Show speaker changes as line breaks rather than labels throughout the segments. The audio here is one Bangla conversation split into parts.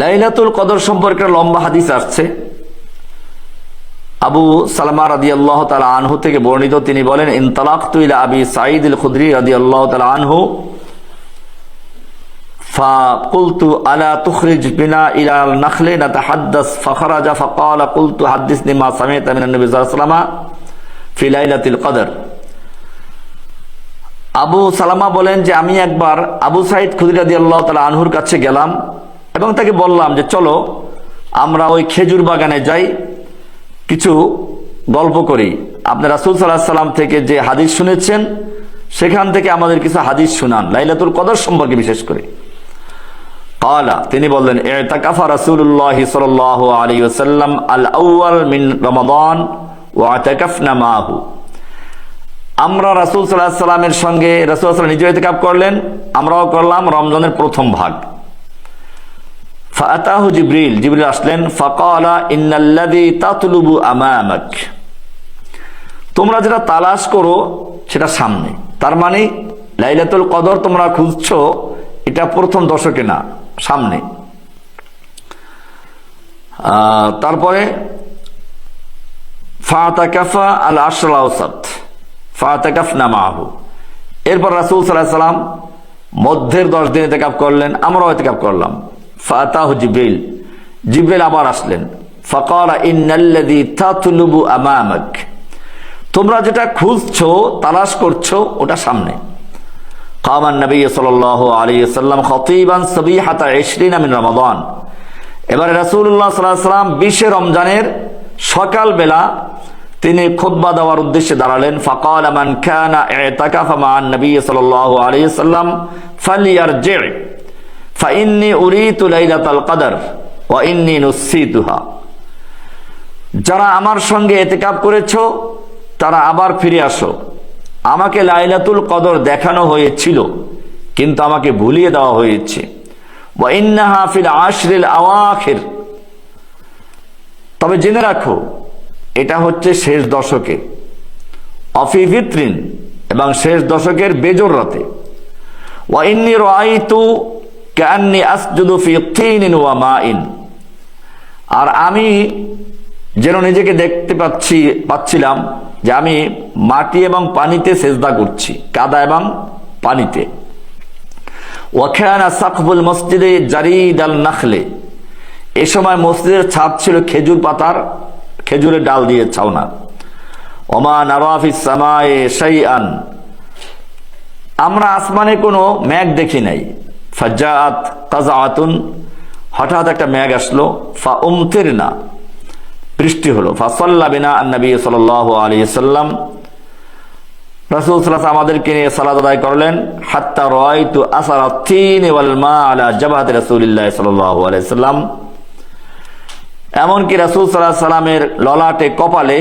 লাইলাতুল কদর সম্পর্কে লম্বা হাদিস আসছে আবু সালমা রাদি আল্লাহ তালা আনহু থেকে বর্ণিত তিনি বলেন ইনতালাক তুইলা আবি সাঈদ আল খুদ্রি রাদি আল্লাহ তালা আনহু فقلت ألا تخرج بنا إلى النخل نتحدث فخرج فقال قلت حدثني ما سمعت من النبي صلى الله عليه وسلم في ليلة القدر আবু সালামা বলেন যে আমি একবার আবু সাইদ খুদিরাদি আল্লাহ তালা আনহুর কাছে গেলাম এবং তাকে বললাম যে, চলো, আমরা ওই খেজুর বাগানে যাই, কিছু গল্প করি। আপনি রাসুল সাল্লাহ সাল্লাম থেকে যে হাদিস শুনেছেন, সেখান থেকে আমাদের কিছু হাদিস শুনান, লাইলাতুল কদর সম্পর্কে বিশেষ করে। কালা, তিনি বললেন, এতাকাফা রাসূলুল্লাহ সাল্লাল্লাহু আলাইহি ওয়াসাল্লাম আল আউয়াল মিন রমাদান ওয়া আতাকাফনা মাহু। আমরা রাসূল আলাইহি সাল্লামের সঙ্গে রাসূল সাল্লাল্লাহু নিজে ইতিকাফ করলেন, আমরাও করলাম রমজানের প্রথম ভাগ। ফাতাহু জিবরিল জিবরিল আসলেন, ফাকালা ইন্নাল্লাযী তাতলুবু আমামাক। তোমরা যেটা তালাশ করো, সেটা সামনে। তার মানে লাইলাতুল কদর তোমরা খুঁজছো, এটা প্রথম দশকে না, সামনে। তারপরে, ফাতাকাফা আল আশরাউসাত ফাতাকাফ নামাহু এরপর রাসূল আলাইহি সাল্লাম মধ্যের দশ দিন ইতিকাফ করলেন, আমরাও ইতিকাফ করলাম। ফাতাহ জিব্রিল। জিব্রিল আবার আসলেন। ফকরা ইন্নাল্লাযী তাতলুবু আমামাক। তোমরা যেটা খুঁজছো তালাশ করছ, ওটা সামনে। কামান নবী সাল্লাল্লাহু আলাইহি সাল্লাম খতিবান সাবিহাতা 20 মিন রমাদান। এবারে রাসূলুল্লাহ সাল্লাল্লাহু আলাইহি সাল্লাম 20 রমজানের সকালবেলা তিনি খুতবা দেওয়ার উদ্দেশ্যে দাঁড়ালেন। ফাকাল মান কানা ইতাকাফা মা'আন নবী সাল্লাল্লাহু আলাইহি সাল্লাম ফালিয়ারজি' ফাইন্নি উরিতু লাইলাতাল কদর ওয়া ইন্নী নুসিতুহা যারা আমার সঙ্গে এতেকাপ করেছ, তারা আবার ফিরে আসো। আমাকে লাইলাতুল কদর দেখানো হয়েছিল, কিন্তু আমাকে ভুলিয়ে দেওয়া হয়েছে। ওয়াইন্নাহা ফিল আশরিল আওয়াখির। তবে জেনে রাখো, এটা হচ্ছে শেষ দশকে। অফি ভিত্রিন এবং শেষ দশকের বেজর রাতে। ওয়াইন্নি রাআইতু ওয়া মাইন। আর আমি যেন নিজেকে দেখতে পাচ্ছি, পাচ্ছিলাম যে আমি মাটি এবং পানিতে সেজদা করছি, কাদা এবং পানিতে। ওয়াখানা সাকবুল মসজিদে জারিদ আল নাখলে। এ সময় মসজিদের ছাদ ছিল খেজুর পাতার, খেজুরের ডাল দিয়ে ছাওনা। ওমা নারাফিস সামায়ে আমরা আসমানে কোনো মেঘ দেখি নাই। ফাজ্জাআত কাজাআতুন হঠাৎ একটা মেঘ আসলো ফা উমতির না বৃষ্টি হলো। ফাসল্লা বিনা নবী সাল আলী সাল্লাম। রাসুল সাল্লাহ আমাদেরকে নিয়ে সালাদ আদায় করলেন, হাত্তা রয় তু আসার তিন মা আলা জাবাত রাসুলিল্লাহ সাল্লাহ আলাইসাল্লাম এমনকি রাসুল সাল্লাহ সাল্লামের ললাটে কপালে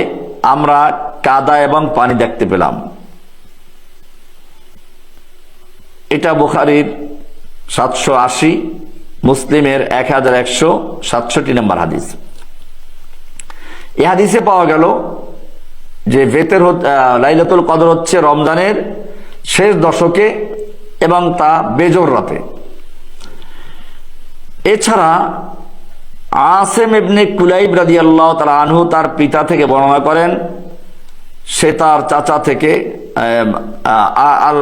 আমরা কাদা এবং পানি দেখতে পেলাম। এটা বুখারির সাতশো আশি, মুসলিমের এক হাজার একশো সাতষট্টি নম্বর হাদিস। এ হাদিসে পাওয়া গেল যে বেতের লাইলাতুল কদর হচ্ছে রমজানের শেষ দশকে এবং তা বেজর রাতে। এছাড়া আসেম ইবনে কুলাইব রাদি আল্লাহ তালা আনহু তার পিতা থেকে বর্ণনা করেন, সে তার চাচা থেকে আল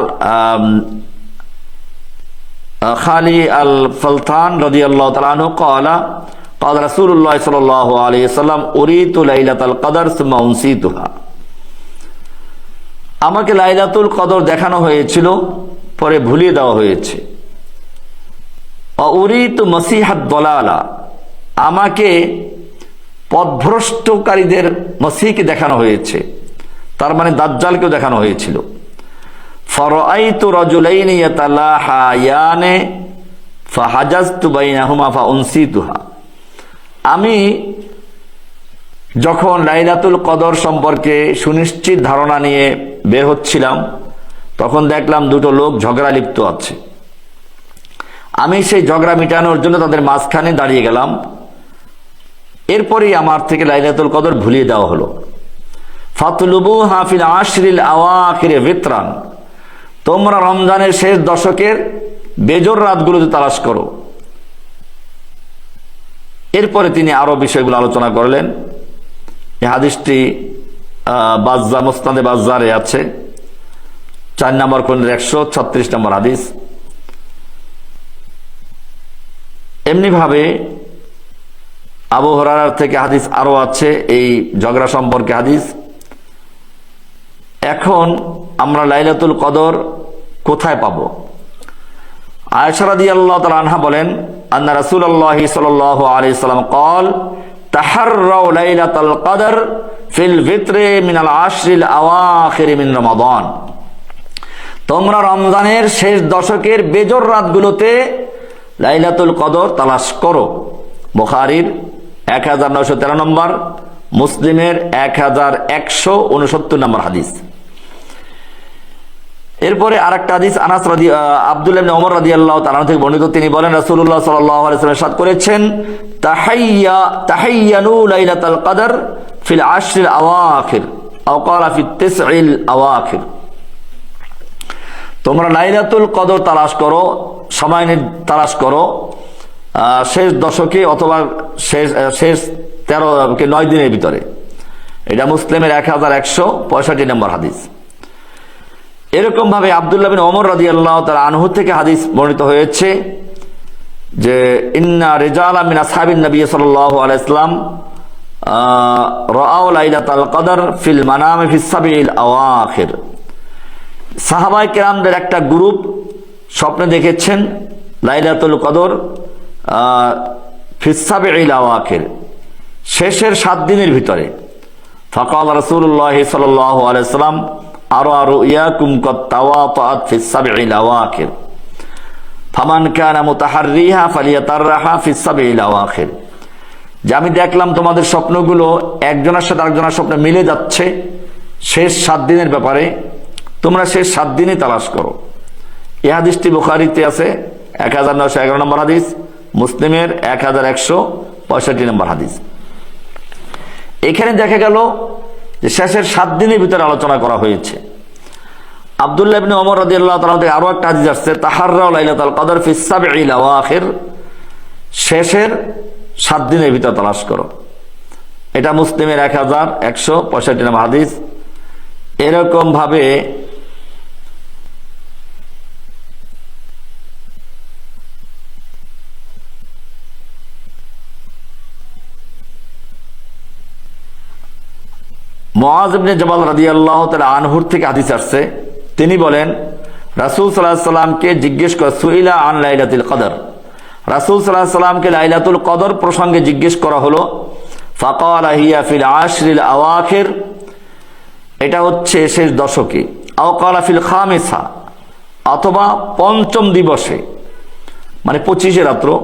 খালি আল ফলথান রদি আল্লাহ তালু কলা قال رسول الله صلى الله عليه وسلم أريد ليلة القدر ثم أنسيتها আমাকে লাইলাতুল কদর দেখানো হয়েছিল পরে ভুলিয়ে দেওয়া হয়েছে অরিত মসিহাত দলালা আমাকে পথভ্রষ্টকারীদের মসিহকে দেখানো হয়েছে তার মানে দাজ্জালকেও দেখানো হয়েছিল ফরাইতু রাজুলাইনি ইয়াতালাহায়ানে ফাহাজাজতু বাইনাহুমা ফাউনসিতুহা। আমি যখন লাইলাতুল কদর সম্পর্কে সুনিশ্চিত ধারণা নিয়ে বের হচ্ছিলাম, তখন দেখলাম দুটো লোক ঝগড়া লিপ্ত আছে। আমি সেই ঝগড়া মিটানোর জন্য তাদের মাঝখানে দাঁড়িয়ে গেলাম। এরপরেই আমার থেকে লাইলাতুল কদর ভুলিয়ে দেওয়া হলো। ফাতলুবু হাফিল আশরিল আওয়াখিরে ভিতরান। তোমরা রমজানের শেষ দশকের বেজর রাতগুলোতে তালাশ করো। এরপরে তিনি আরও বিষয়গুলো আলোচনা করলেন। হাদিসটি বাজ্জা মুস্তাদে বাজ্জারে আছে। চার নম্বর খন্ডের একশো ছত্রিশ নম্বর হাদিস। এমনিভাবে আবু হরার থেকে হাদিস আরও আছে, এই ঝগড়া সম্পর্কে হাদিস। এখন আমরা লাইলাতুল কদর কোথায় পাব? আয়সারাদি আল্লাহ তালা আনহা বলেন, আন্না রাসুল আল্লাহ সাল আলি সাল্লাম কল কদর ভিতরে মিনাল মিন তোমরা রমজানের শেষ দশকের বেজর রাতগুলোতে লাইলাতুল কদর তালাশ করো। বুখারির এক হাজার নয়শো তেরো নম্বর, মুসলিমের এক হাজার একশো উনসত্তর নম্বর হাদিস। এরপরে আরেকটা হাদিস, আনাস রাদি আব্দুল্লাহ ইবনে ওমর রাদিয়াল্লাহু তাআলা থেকে বর্ণিত। তিনি বলেন, রাসূলুল্লাহ সাল্লাল্লাহু আলাইহি ওয়াসাল্লাম করেছেন, তাহাইয়া, তাহাইয়ানু লাইলাতাল কদর ফিল আশরিল আওয়াখির, আও ক্বালা ফিত তিসইল আওয়াখির। তোমরা লাইলাতুল কদর তালাশ করো, সময় তালাশ করো শেষ দশকে অথবা শেষ শেষ তেরো নয় দিনের ভিতরে। এটা মুসলিমের এক হাজার একশো পঁয়ষট্টি নম্বর হাদিস। এরকম ভাবে আবদুল্লাহ বিন ওমর রাজি আল্লাহ তার আনহু থেকে হাদিস বর্ণিত হয়েছে যে, ইন্না রেজাল মিনা সাহাবিন নবী সাল্লাল্লাহু আলাইহি সাল্লাম রাআউ লাইলাতাল কদর ফিল মানামে ফিস সাবিল আওয়াখির। সাহাবাই কেরামদের একটা গ্রুপ স্বপ্নে দেখেছেন, লাইলাতুল কদর ফিসাবে আওয়াখির, শেষের সাত দিনের ভিতরে। ফকাল রসুল্লাহ সাল্লাহ আলাইসাল্লাম আরও আরও যে আমি দেখলাম তোমাদের স্বপ্নগুলো একজনের সাথে আরেকজনের স্বপ্নে মিলে যাচ্ছে, শেষ সাত দিনের ব্যাপারে তোমরা শেষ সাত দিনই তালাশ করো। এ হাদিসটি বুখারিতে আছে, এক হাজার নয়শো এগারো নম্বর হাদিস, মুসলিমের এক হাজার একশো পঁয়ষট্টি নম্বর হাদিস। এখানে দেখা গেল যে শেষের সাত দিনের ভিতরে আলোচনা করা হয়েছে। আবদুল্লাহ ইবনে ওমর রাদিয়াল্লাহু তাআলা থেকে আরও একটা হাদিস আসছে, তাহাররাউ লাইলাতুল কদর ফি সাবঈ লাওয়াখির শেষের সাত দিনের ভিতর তালাশ করো। এটা মুসলিমের এক হাজার একশো পঁয়ষট্টি নম্বর হাদিস। এরকম ভাবে মুআজ ইবনে জবাল রাদিয়াল্লাহু আনহুর থেকে হাদিস আসছে। তিনি বলেন, রাসূল আলাইহি সাল্লামকে জিজ্ঞেস করা, সুইলা আন লাইলাতুল কদর। রাসূল আলাইহি সাল্লামকে লাইলাতুল কদর প্রসঙ্গে জিজ্ঞেস করা হলো, ফাকাল হিয়া ফিল আশরিল আওয়াখির। এটা হচ্ছে শেষ দশকে। আওকালা ফিল খামেসা, অথবা পঞ্চম দিবসে মানে পঁচিশে রাত্র।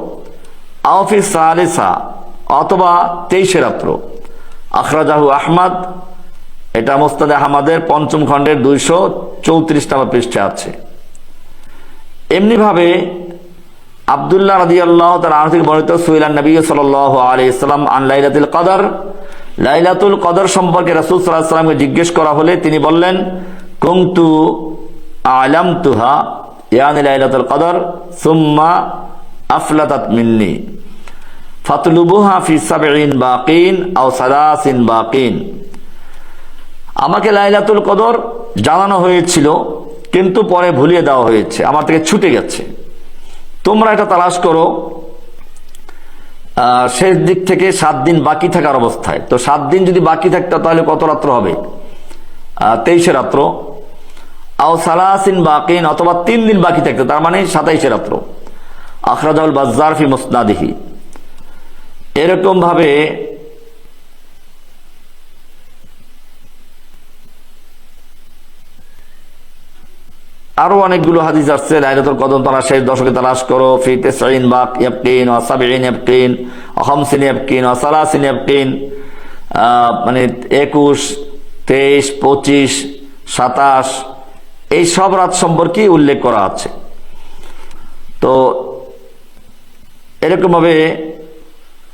আওফি সালেসা, অথবা তেইশে রাত্র। আখরাজাহু আহমদ এটা মোস্তাদ আহমদের পঞ্চম খণ্ডের দুইশো চৌত্রিশ নম্বর পৃষ্ঠে আছে। এমনিভাবে আবদুল্লাহ রাজি আল্লাহ তার আহ বর্ণিত সুইলান নবী সাল আলী ইসলাম আন লাইলাতুল কদর। লাইলাতুল কদর সম্পর্কে রাসুল সাল্লাহ সাল্লামকে জিজ্ঞেস করা হলে তিনি বললেন কুমতু আলাম তুহা ইয়ানি লাইলাতুল কদর, সুম্মা আফলাতাত মিন্নি, ফাতলুবুহা ফি সাবঈন বাকিন আও সালাসিন বাকিন। আমাকে লাইলাতুল কদর জানানো হয়েছিল, কিন্তু পরে ভুলিয়ে দেওয়া হয়েছে, আমার থেকে ছুটে গেছে। তোমরা এটা তালাশ করো শেষ দিক থেকে সাত দিন বাকি থাকার অবস্থায়। তো সাত দিন যদি বাকি থাকতো, তাহলে কত রাত্র হবে? তেইশে রাত্র। আও সালাসিন বাকিন, অথবা তিন দিন বাকি থাকতো, তার মানে সাতাইশে রাত্র। আখরাজাউল বাজ্জার ফি মুসনাদিহি। এরকম আরও অনেকগুলো হাদিস আসছে, লাইলাতুল কদর তারা শেষ দশকে তালাশ করো, ফি তেসাইন বা ইয়াবকিন ও সাবিন ইয়াবকিন হামসিন ইয়াবকিন ও সালাসিন ইয়াবকিন মানে একুশ, তেইশ, পঁচিশ, সাতাশ, এই সব রাত সম্পর্কে উল্লেখ করা আছে। তো এরকম ভাবে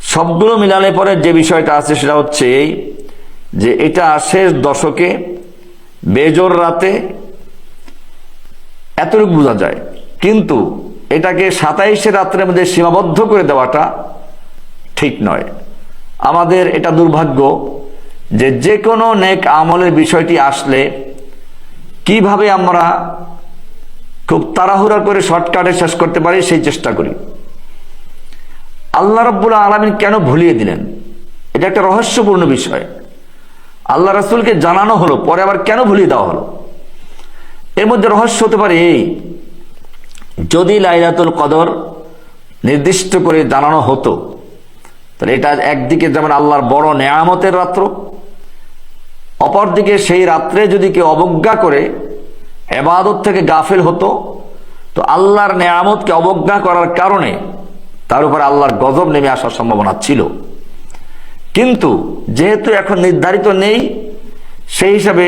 সবগুলো মিলালে পরে যে বিষয়টা আছে সেটা হচ্ছে এই যে এটা শেষ দশকে বেজোর রাতে এতটুকু বোঝা যায়। কিন্তু এটাকে সাতাইশে রাত্রের মধ্যে সীমাবদ্ধ করে দেওয়াটা ঠিক নয়। আমাদের এটা দুর্ভাগ্য যে যে কোনো নেক আমলের বিষয়টি আসলে কীভাবে আমরা খুব তাড়াহুড়া করে শর্টকাটে শেষ করতে পারি সেই চেষ্টা করি। আল্লাহ রব্বুল আলমিন কেন ভুলিয়ে দিলেন? এটা একটা রহস্যপূর্ণ বিষয়। আল্লাহ রাসুলকে জানানো হলো, পরে আবার কেন ভুলিয়ে দেওয়া হলো? এর মধ্যে রহস্য হতে পারে এই, যদি লাইলাতুল কদর নির্দিষ্ট করে জানানো হতো, তাহলে এটা একদিকে যেমন আল্লাহর বড় নেয়ামতের রাত্র, অপরদিকে সেই রাত্রে যদি কেউ অবজ্ঞা করে, এবাদত থেকে গাফেল হতো, তো আল্লাহর নেয়ামতকে অবজ্ঞা করার কারণে তার উপর আল্লাহর গজব নেমে আসার সম্ভাবনা ছিল। কিন্তু যেহেতু এখন নির্ধারিত নেই, সেই হিসাবে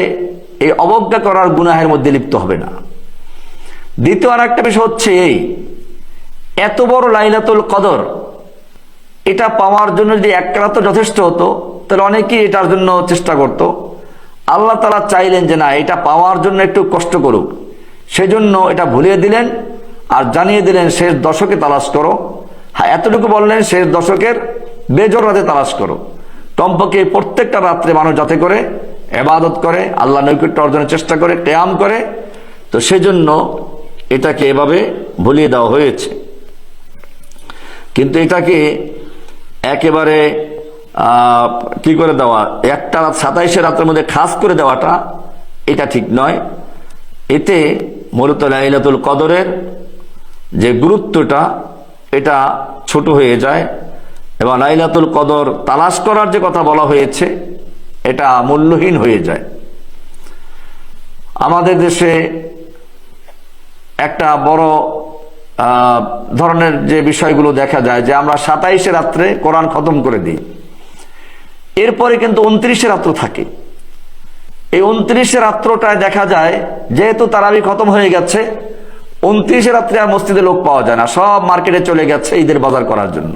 এই অবজ্ঞা করার গুনাহের মধ্যে লিপ্ত হবে না। দ্বিতীয় আর একটা বিষয় হচ্ছে এই, এত বড় লাইলাতুল কদর, এটা পাওয়ার জন্য যদি এক রাত যথেষ্ট হতো, তাহলে অনেকেই এটার জন্য চেষ্টা করত। আল্লাহ তালা চাইলেন যে না, এটা পাওয়ার জন্য একটু কষ্ট করুক। সেজন্য এটা ভুলিয়ে দিলেন আর জানিয়ে দিলেন, শেষ দশকে তালাশ করো। হ্যাঁ এতটুকু বললেন শেষ দশকের বেজর রাতে তালাশ করো। কমপক্ষে প্রত্যেকটা রাত্রে মানুষ যাতে করে এবাদত করে, আল্লাহ নৈকট্য অর্জনের চেষ্টা করে কেয়াম করে। তো সেজন্য এটাকে এভাবে ভুলিয়ে দেওয়া হয়েছে। কিন্তু এটাকে একেবারে কি করে দেওয়া? একটা রাত সাতাইশে রাতের মধ্যে খাস করে দেওয়াটা এটা ঠিক নয়। এতে মূলত লাইলাতুল কদরের যে গুরুত্বটা এটা ছোট হয়ে যায় এবং লাইলাতুল কদর তালাশ করার যে কথা বলা হয়েছে, এটা মূল্যহীন হয়ে যায়। আমাদের দেশে একটা বড় ধরনের যে বিষয়গুলো দেখা যায় যে আমরা সাতাইশে রাত্রে কোরআন খতম করে দিই। এরপরে কিন্তু উনত্রিশে রাত্র থাকে। এই উনত্রিশে রাত্রটায় দেখা যায়, যেহেতু তারাবি খতম হয়ে গেছে উনত্রিশে রাত্রে আর মসজিদে লোক পাওয়া যায় না। সব মার্কেটে চলে গেছে ঈদের বাজার করার জন্য।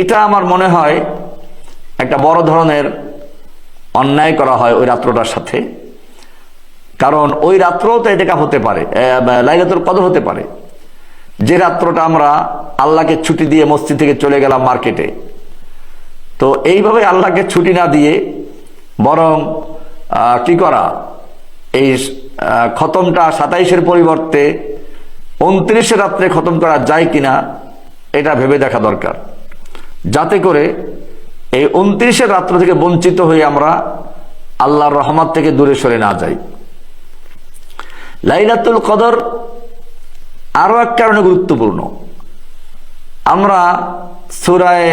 এটা আমার মনে হয় একটা বড় ধরনের অন্যায় করা হয় ওই রাত্রটার সাথে। কারণ ওই রাত্রও তো এতেকাপ হতে পারে লাইলাতুল কদর হতে পারে। যে রাত্রটা আমরা আল্লাহকে ছুটি দিয়ে মসজিদ থেকে চলে গেলাম মার্কেটে, তো এইভাবে আল্লাহকে ছুটি না দিয়ে বরং কি করা? এই খতমটা সাতাইশের পরিবর্তে উনত্রিশে রাত্রে খতম করা যায় কিনা, এটা ভেবে দেখা দরকার। যাতে করে এই উনত্রিশের রাত্র থেকে বঞ্চিত হয়ে আমরা আল্লাহর রহমত থেকে দূরে সরে না যাই। লাইলাতুল কদর আরও এক কারণে গুরুত্বপূর্ণ। আমরা সুরায়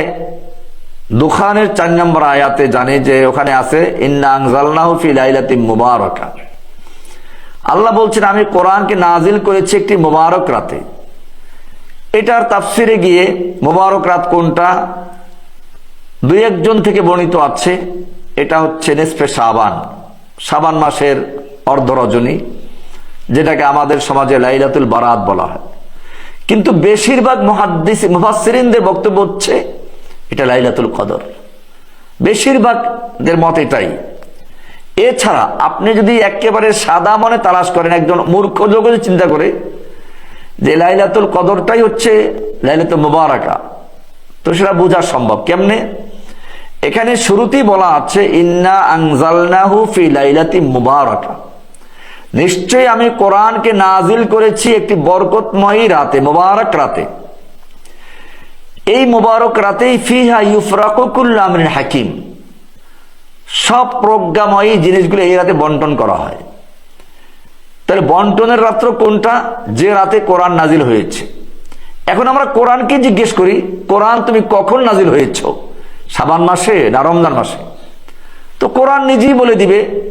দুখানের চার নম্বর আয়াতে জানি যে ওখানে আছে, ইন্না আনজালনাহু ফি লাইলাতিন মুবারাকা। আল্লাহ বলছেন, আমি কোরআনকে নাজিল করেছি একটি মুবারক রাতে। এটার তাফসিরে গিয়ে মোবারক রাত কোনটা? দুই একজন থেকে বর্ণিত আছে, এটা হচ্ছে নেসফে সাবান সাবান মাসের অর্ধরজনী, যেটাকে আমাদের সমাজে লাইলাতুল বারাত বলা হয়। কিন্তু বেশিরভাগ মহাদ্দিস, মুফাসসিরিনদের বক্তব্য হচ্ছে, এটা লাইলাতুল কদর। বেশিরভাগদের মত এটাই। এছাড়া আপনি যদি একেবারে সাদা মনে তালাশ করেন, একজন মূর্খ যদি চিন্তা করে যে লাইলাতুল কদরটাই হচ্ছে লাইলাতুল মুবারাকা, তো সেটা বোঝা সম্ভব। কেমনে? এখানে শুরুতেই বলা আছে, ইন্না আনজালনাহু ফি লাইলাতি মুবারাকা। নিশ্চয়ই আমি কোরআনকে নাজিল করেছি একটি বরকতময়ী রাতে, মুবারক রাতে। এই মুবারক রাতেই ফিহা ইউফরাকুল্লা আমরিন হাকিম। সব প্রজ্ঞাময়ী জিনিসগুলো এই রাতে বন্টন করা হয়। তাহলে বন্টনের রাত্র কোনটা? যে রাতে কোরআন নাজিল হয়েছে। এখন আমরা কোরআনকে জিজ্ঞেস করি, কোরআন তুমি কখন নাজিল হয়েছ? সাবান মাসে না রমজান মাসে? তো কোরআন নিজেই বলে দিবে,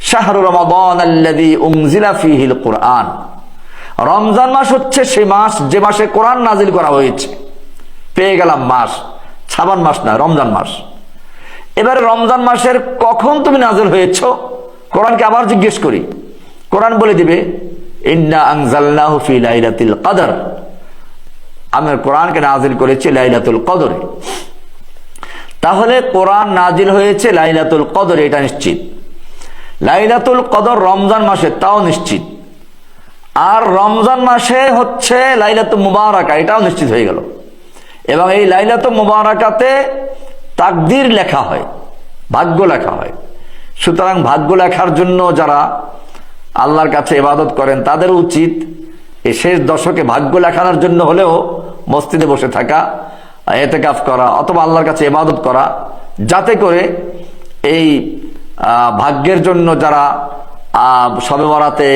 শাহরু ফীহিল কোরআন। রমজান মাস হচ্ছে সে মাস, যে মাসে কোরআন নাজিল করা হয়েছে। পেয়ে গেলাম মাস। সাবান মাস না, রমজান মাস। এবারে রমজান মাসের কখন তুমি নাজল হয়েছ? কোরআনকে আবার জিজ্ঞেস করি। কোরআন বলে দিবে কদর। আমি কোরআনকে নাজিল করেছি লাইলাতুল কদরে। তাহলে কোরআন নাজিল হয়েছে লাইলাতুল কদরে, এটা নিশ্চিত। লাইলাতুল কদর রমজান মাসে, তাও নিশ্চিত। আর রমজান মাসে হচ্ছে লাইলাতুল মুবারাকা, এটাও নিশ্চিত হয়ে গেল। এবং এই লাইলাতুল মুবারাকাতে তাকদির লেখা হয়, ভাগ্য লেখা হয়। সুতরাং ভাগ্য লেখার জন্য যারা আল্লাহর কাছে ইবাদত করেন, তাদের উচিত এই শেষ দশকে ভাগ্য লেখানোর জন্য হলেও মসজিদে বসে থাকা, এতেকাফ করা অথবা আল্লাহর কাছে ইবাদত করা, যাতে করে এই ভাগ্যের জন্য যারা সবে বরাতে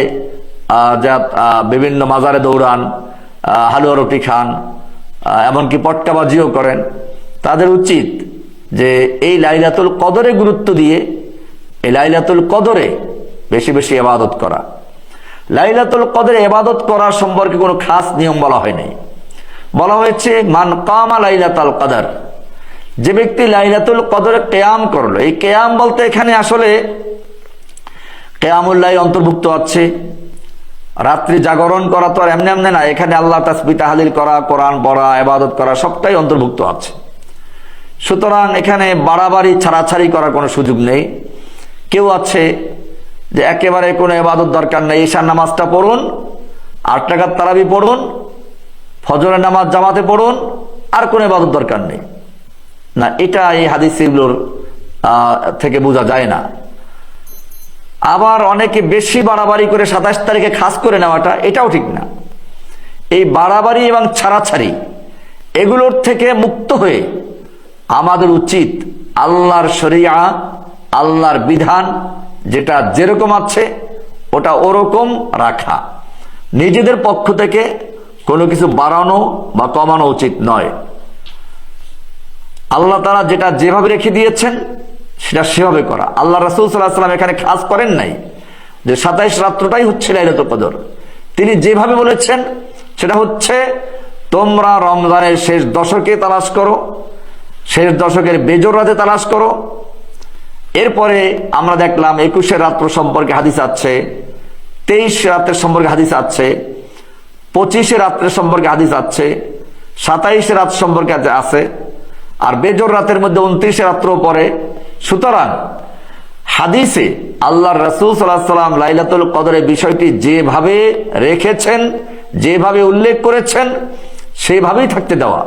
যা বিভিন্ন মাজারে দৌড়ান হালুয়া রুটি খান এমনকি পটকাবাজিও করেন, তাদের উচিত যে এই লাইলাতুল কদরে গুরুত্ব দিয়ে এই লাইলাতুল কদরে বেশি বেশি এবাদত করা। লাইলাতুল কদরে এবাদত করার সম্পর্কে কোনো খাস নিয়ম বলা হয়নি বলা হয়েছে, মান কামা লাইলাতুল কদর যে ব্যক্তি লাইলাতুল কদরে কেয়াম করল, এই কেয়াম বলতে এখানে আসলে কেয়ামুল্লাহ অন্তর্ভুক্ত আছে। রাত্রি জাগরণ করা তো আর এমনি এমনি না, এখানে আল্লাহ তাসবি তাহালিল করা, কোরআন পড়া এবাদত করা সবটাই অন্তর্ভুক্ত আছে। সুতরাং এখানে বাড়াবাড়ি ছাড়াছাড়ি করার কোনো সুযোগ নেই। কেউ আছে যে একেবারে কোনো এবাদত দরকার নেই ঈশার নামাজটা পড়ুন আট টাকার তারাবি পড়ুন ফজরের নামাজ জামাতে পড়ুন আর কোনো এবাদত দরকার নেই। না এটা এই হাদিসগুলোর আহ, থেকে বোঝা যায় না। আবার অনেকে বেশি বাড়াবাড়ি করে সাতাশ তারিখে খাস করে নেওয়াটা এটাও ঠিক না। এই বাড়াবাড়ি এবং ছাড়াছাড়ি এগুলোর থেকে মুক্ত হয়ে আমাদের উচিত আল্লাহর শরিয়া, আল্লাহর বিধান যেটা যেরকম আছে, ওটা ওরকম রাখা। নিজেদের পক্ষ থেকে কোনো কিছু বাড়ানো বা কমানো উচিত নয়। আল্লাহ তারা যেটা যেভাবে রেখে দিয়েছেন, সেটা সেভাবে করা। আল্লাহ রাসুল সাল্লাহ সাল্লাম এখানে খাস করেন নাই যে সাতাইশ রাত্রটাই হচ্ছে লাইলাতুল কদর। তিনি যেভাবে বলেছেন, সেটা হচ্ছে তোমরা রমজানের শেষ দশকে তালাশ করো শেষ দশকের বেজর রাতে তালাশ করো। এরপরে আমরা দেখলাম একুশে রাত্র সম্পর্কে হাদিস আছে, তেইশ রাত্রের সম্পর্কে হাদিস আছে, পঁচিশে রাত্রের সম্পর্কে হাদিস আছে, সাতাইশে রাত সম্পর্কে আছে- আর বেজর রাতের মধ্যে উনত্রিশে রাত্র পরে সুতরাং হাদিসে আল্লাহ রসুল সাল্লাহ সাল্লাম লাইলাতুল কদরের বিষয়টি যেভাবে রেখেছেন, যেভাবে উল্লেখ করেছেন, সেভাবেই থাকতে দেওয়া।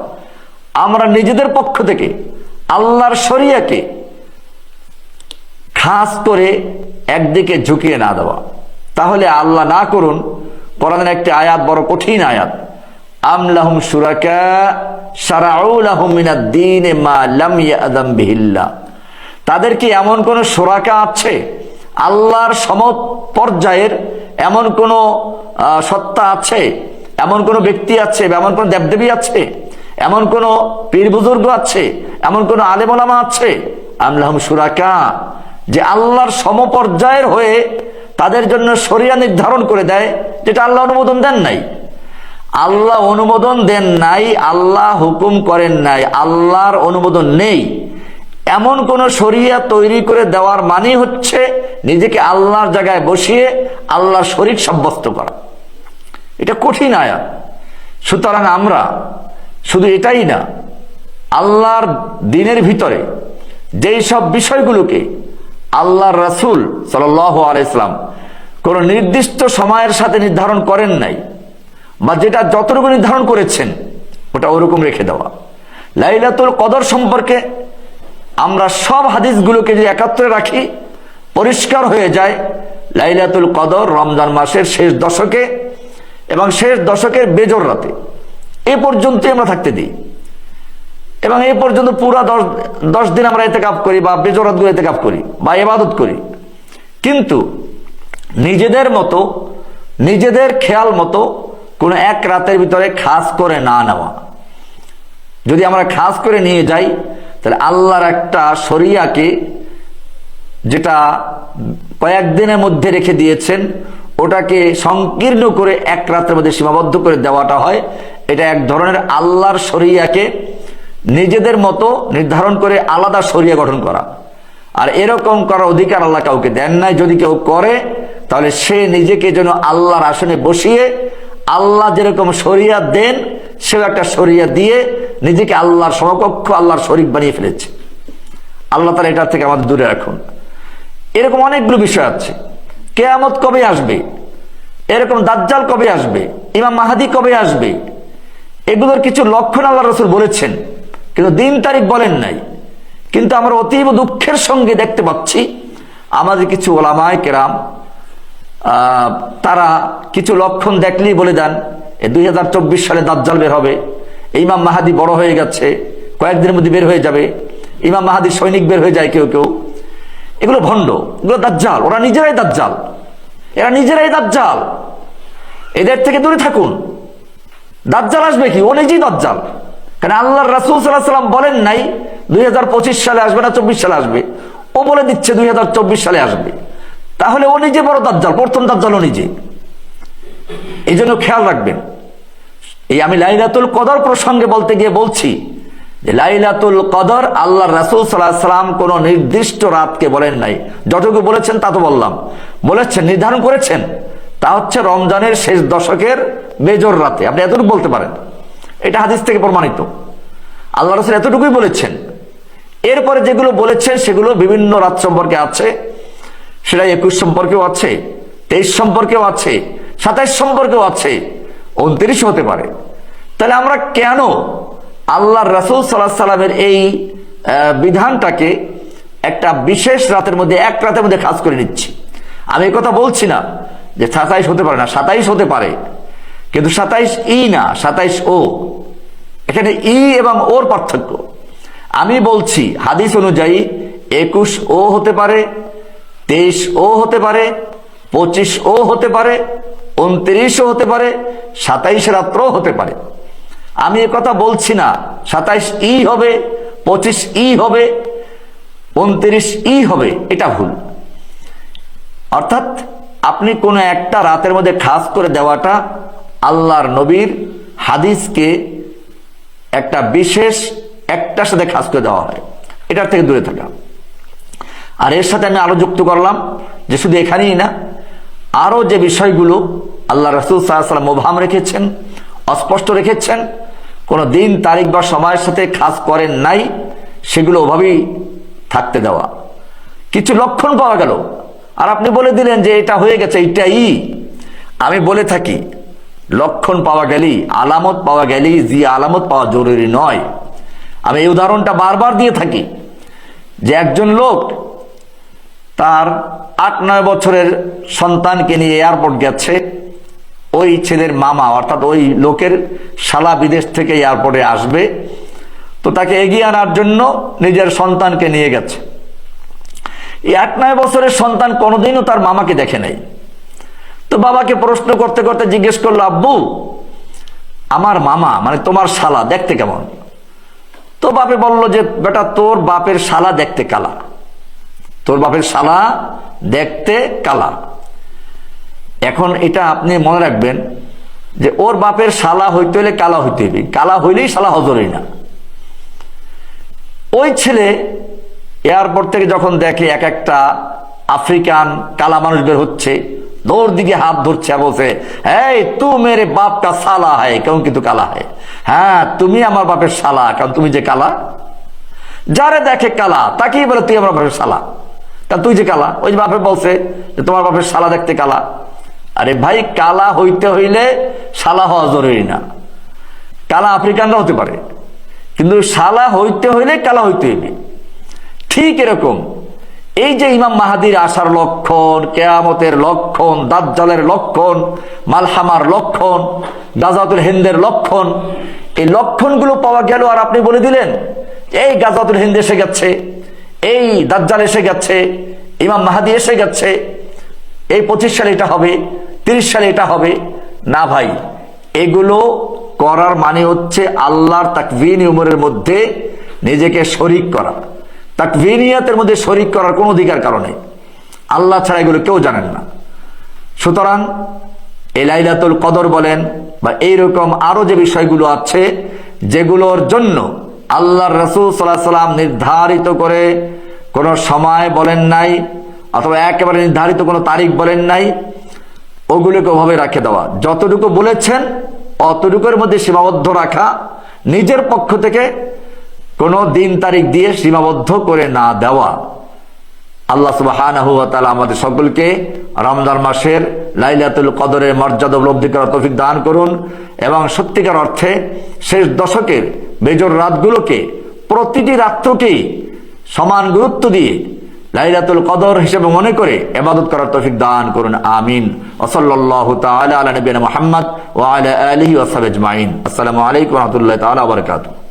আমরা নিজেদের পক্ষ থেকে আল্লাহর শরিয়াকে খাস করে একদিকে ঝুঁকিয়ে না দেওয়া। তাহলে আল্লাহ না করুন, কোরআনের একটি আয়াত বড় কঠিন আয়াত। আমলাহুম সুরাকা সারাউলাহুম মিনাদ-দীন মা লাম ইয়াদাম বিহিল্লাহ তাদের কি এমন কোন সুরাকা আছে? আল্লাহর সম পর্যায়ের এমন কোন সত্তা আছে? এমন কোন ব্যক্তি আছে বা এমন কোন দেবদেবী আছে? এমন কোন পীর বুজুর্গ আছে, এমন কোন আলেমোলামা আছে? আমলাহম সুরাকা যে আল্লাহর সমপর্যায়ের হয়ে তাদের জন্য শরিয়া নির্ধারণ করে দেয়, যেটা আল্লাহ অনুমোদন দেন নাই। আল্লাহ অনুমোদন দেন নাই, আল্লাহ হুকুম করেন নাই, আল্লাহর অনুমোদন নেই। এমন কোন শরিয়া তৈরি করে দেওয়ার মানে হচ্ছে নিজেকে আল্লাহর জায়গায় বসিয়ে আল্লাহর শরীর সাব্যস্ত করা। এটা কঠিন আয়াত। সুতরাং আমরা শুধু এটাই না, আল্লাহর দিনের ভিতরে যেই সব বিষয়গুলোকে আল্লাহর রাসূল সাল্লাহ আলাইসলাম কোনো নির্দিষ্ট সময়ের সাথে নির্ধারণ করেন নাই বা যেটা যতটুকু নির্ধারণ করেছেন, ওটা ওরকম রেখে দেওয়া। লাইলাতুল কদর সম্পর্কে আমরা সব হাদিসগুলোকে যদি একাত্রে রাখি, পরিষ্কার হয়ে যায় লাইলাতুল কদর রমজান মাসের শেষ দশকে এবং শেষ দশকের বেজর রাতে। এ পর্যন্তই আমরা থাকতে দিই। এবং এ পর্যন্ত পুরা দশ দশ দিন আমরা এতে কাপ করি বা বেজরাতগুলো এতে কাপ করি বা এবাদত করি। কিন্তু নিজেদের মতো, নিজেদের খেয়াল মতো কোনো এক রাতের ভিতরে খাস করে না নেওয়া। যদি আমরা খাস করে নিয়ে যাই, তাহলে আল্লাহর একটা শরিয়াকে যেটা কয়েকদিনের মধ্যে রেখে দিয়েছেন, ওটাকে সংকীর্ণ করে এক রাতের মধ্যে সীমাবদ্ধ করে দেওয়াটা হয়। এটা এক ধরনের আল্লাহর শরিয়াকে নিজেদের মতো নির্ধারণ করে আলাদা শরিয়া গঠন করা। আর এরকম করার অধিকার আল্লাহ কাউকে দেন নাই। যদি কেউ করে, তাহলে সে নিজেকে যেন আল্লাহর আসনে বসিয়ে, আল্লাহ যেরকম শরিয়া দেন, সেও একটা শরিয়া দিয়ে নিজেকে আল্লাহর সমকক্ষ, আল্লাহর শরিক বানিয়ে ফেলেছে। আল্লাহ তালা এটার থেকে আমাদের দূরে রাখুন। এরকম অনেকগুলো বিষয় আছে। কেয়ামত কবে আসবে? এরকম দাজ্জাল কবে আসবে? ইমাম মাহাদি কবে আসবে? এগুলোর কিছু লক্ষণ আল্লাহ রসুল বলেছেন, কিন্তু দিন তারিখ বলেন নাই। কিন্তু আমরা অতীব দুঃখের সঙ্গে দেখতে পাচ্ছি, আমাদের কিছু ওলামায় কেরাম তারা কিছু লক্ষণ দেখলেই বলে দেন দুই হাজার চব্বিশ সালে দাজ্জাল বের হবে, ইমাম মাহাদি বড় হয়ে গেছে, কয়েকদিনের মধ্যে বের হয়ে যাবে, ইমাম মাহাদি সৈনিক বের হয়ে যায় কেউ কেউ। এগুলো ভণ্ড, এগুলো দাজ্জাল, ওরা নিজেরাই দাজ্জাল, এরা নিজেরাই দাজ্জাল। এদের থেকে দূরে থাকুন। দাজ্জাল আসবে কি? ও নিজেই দাজ্জাল। কারণ আল্লাহ রাসুল সাল্লাহ সাল্লাম বলেন নাই দু হাজার পঁচিশ সালে আসবে না, চব্বিশ সালে আসবে। ও বলে দিচ্ছে দুই হাজার চব্বিশ সালে আসবে। তাহলে ও নিজে বড় দাজ্জাল, প্রথম দাজ্জাল ও নিজে। এই জন্য খেয়াল রাখবেন। এই আমি লাইলাতুল কদর প্রসঙ্গে বলতে গিয়ে বলছি যে লাইলাতুল কদর আল্লাহ রাসুল সাল্লাহ সাল্লাম কোন নির্দিষ্ট রাতকে বলেন নাই। যতটুকু বলেছেন তা তো বললাম। বলেছেন, নির্ধারণ করেছেন। তা হচ্ছে রমজানের শেষ দশকের বেজর রাতে। আপনি এতটুকু বলতে পারেন। এটা হাদিস থেকে প্রমাণিত। আল্লাহ রসুল এতটুকুই বলেছেন। এরপরে যেগুলো বলেছেন, সেগুলো বিভিন্ন রাত সম্পর্কে আছে, সেটা একুশ সম্পর্কেও আছে, তেইশ সম্পর্কেও আছে, সাতাইশ সম্পর্কেও আছে, উনত্রিশ হতে পারে। তাহলে আমরা কেন আল্লাহ রাসুল সাল্লাহ সাল্লামের এই বিধানটাকে একটা বিশেষ রাতের মধ্যে, এক রাতের মধ্যে খাস করে নিচ্ছি? আমি কথা বলছি না। যে সাতাইশ হতে পারে না, সাতাইশ হতে পারে। কিন্তু সাতাইশ ই না, সাতাইশ ও। এখানে ই এবং ওর পার্থক্য। আমি বলছি, হাদিস অনুযায়ী একুশ ও হতে পারে, তেইশ ও হতে পারে, পঁচিশ ও হতে পারে উনত্রিশও হতে পারে, সাতাইশ রাত্রও হতে পারে। আমি কথা বলছি না, সাতাইশ ই হবে, পঁচিশ ই হবে, উনত্রিশ ই হবে, এটা ভুল। অর্থাৎ আপনি কোনো একটা রাতের মধ্যে খাস করে দেওয়াটা আল্লাহর নবীর হাদিসকে একটা বিশেষ একটার সাথে খাস করে দেওয়া হয়। এটার থেকে দূরে থাকা। আর এর সাথে আমি আরও যুক্ত করলাম যে শুধু এখানেই না, আরও যে বিষয়গুলো আল্লাহ রসুল সাল্লাম মোভাম রেখেছেন, অস্পষ্ট রেখেছেন, কোনো দিন, তারিখ বা সময়ের সাথে খাস করেন নাই, সেগুলো ওভাবেই থাকতে দেওয়া। কিছু লক্ষণ পাওয়া গেল। আর আপনি বলে দিলেন যে এটা হয়ে গেছে, এইটাই। আমি বলে থাকি, লক্ষণ পাওয়া গেলেই, আলামত পাওয়া গেলেই যে আলামত পাওয়া জরুরি নয়। আমি এই উদাহরণটা বারবার দিয়ে থাকি যে একজন লোক তার আট নয় বছরের সন্তানকে নিয়ে এয়ারপোর্ট গেছে, ওই ছেলের মামা, অর্থাৎ ওই লোকের শালা বিদেশ থেকে এয়ারপোর্টে আসবে, তো তাকে এগিয়ে আনার জন্য নিজের সন্তানকে নিয়ে গেছে। এই আট, নয় বছরের সন্তান কোনোদিনও তার মামাকে দেখে নাই। তো বাবাকে প্রশ্ন করতে করতে জিজ্ঞেস করল, আব্বু, আমার মামা মানে তোমার শালা দেখতে কেমন? তো বাপে বলল যে, বেটা, তোর বাপের শালা দেখতে কালা। তোর বাপের শালা দেখতে কালা। এখন এটা আপনি মনে রাখবেন যে, ওর বাপের শালা হইতে হলে কালা হইতে হবে কালা হইলেই শালা হজরই না। ওই ছেলে এয়ারপোর্ট থেকে যখন দেখে এক একটা আফ্রিকান কালা মানুষ বের হচ্ছে, দৌড় দিকে হাত ধরছে বলছে, এই, তু মেরে বাপটা সালা হয়, কেমন কিন্তু কালা হয়? হ্যাঁ তুমি আমার বাপের সালা কারণ তুমি যে কালা? যারে দেখে কালা, তাকেই বলে তুই আমার বাপের সালা তা তুই যে কালা? ওই যে বাপে বলছে যে তোমার বাপের সালা দেখতে কালা। আরে ভাই, কালা হইতে হইলে শালা হওয়া জরুরি না। কালা আফ্রিকানরা হতে পারে, কিন্তু শালা হইতে হইলে কালা হইতে হইবে। ঠিক এরকম। এই যে ইমাম মাহাদির আসার লক্ষণ, কেয়ামতের লক্ষণ, দাজ্জালের লক্ষণ, মালহামার লক্ষণ, গাজাতুল হিন্দের লক্ষণ, এই লক্ষণগুলো পাওয়া গেল আর আপনি বলে দিলেন, এই গাজাতুল হিন্দ এসে গেছে, এই দাজ্জাল এসে গেছে, ইমাম মাহাদি এসে গেছে, এই পঁচিশ সালে এটা হবে, তিরিশ সালে এটা হবে। না ভাই, এগুলো করার মানে হচ্ছে আল্লাহর তাকভিন উমরের মধ্যে নিজেকে শরিক করা। তাকভিনিয়াতের মধ্যে শরিক করার কোনো অধিকার কারণে আল্লাহ ছাড়া এগুলো কেউ জানেন না। সুতরাং এই লাইলাতুল কদর বলেন, বা এইরকম আরও যে বিষয়গুলো আছে, যেগুলোর জন্য আল্লাহ রসুল সাল্লাহ সাল্লাম নির্ধারিত করে কোনো সময় বলেন নাই, অথবা একেবারে নির্ধারিত কোনো তারিখ বলেন নাই, ওগুলোকে ওভাবে রাখে দেওয়া। যতটুকু বলেছেন, অতটুকুর মধ্যে সীমাবদ্ধ রাখা, নিজের পক্ষ থেকে কোনো দিন তারিখ দিয়ে সীমাবদ্ধ করে না দেওয়া। আল্লাহ তাআলা আমাদের সকলকে রমজান মাসের লাইলাতুল কদরের মর্যাদা উপলব্ধি করার তৌফিক দান করুন এবং সত্যিকার অর্থে শেষ দশকের বেজর রাতগুলোকে প্রতিটি রাত্রকেই সমান গুরুত্ব দিয়ে লাইলাতুল কদর হিসেবে মনে করে এবাদত করার তৌফিক দান করুন, আমিন। নবিয়িনা মুহাম্মদ ওয়া আলা আসসালামু আলাইকুম রাহমাতুল্লাহি তাআলা ওয়া বারাকাতুহু।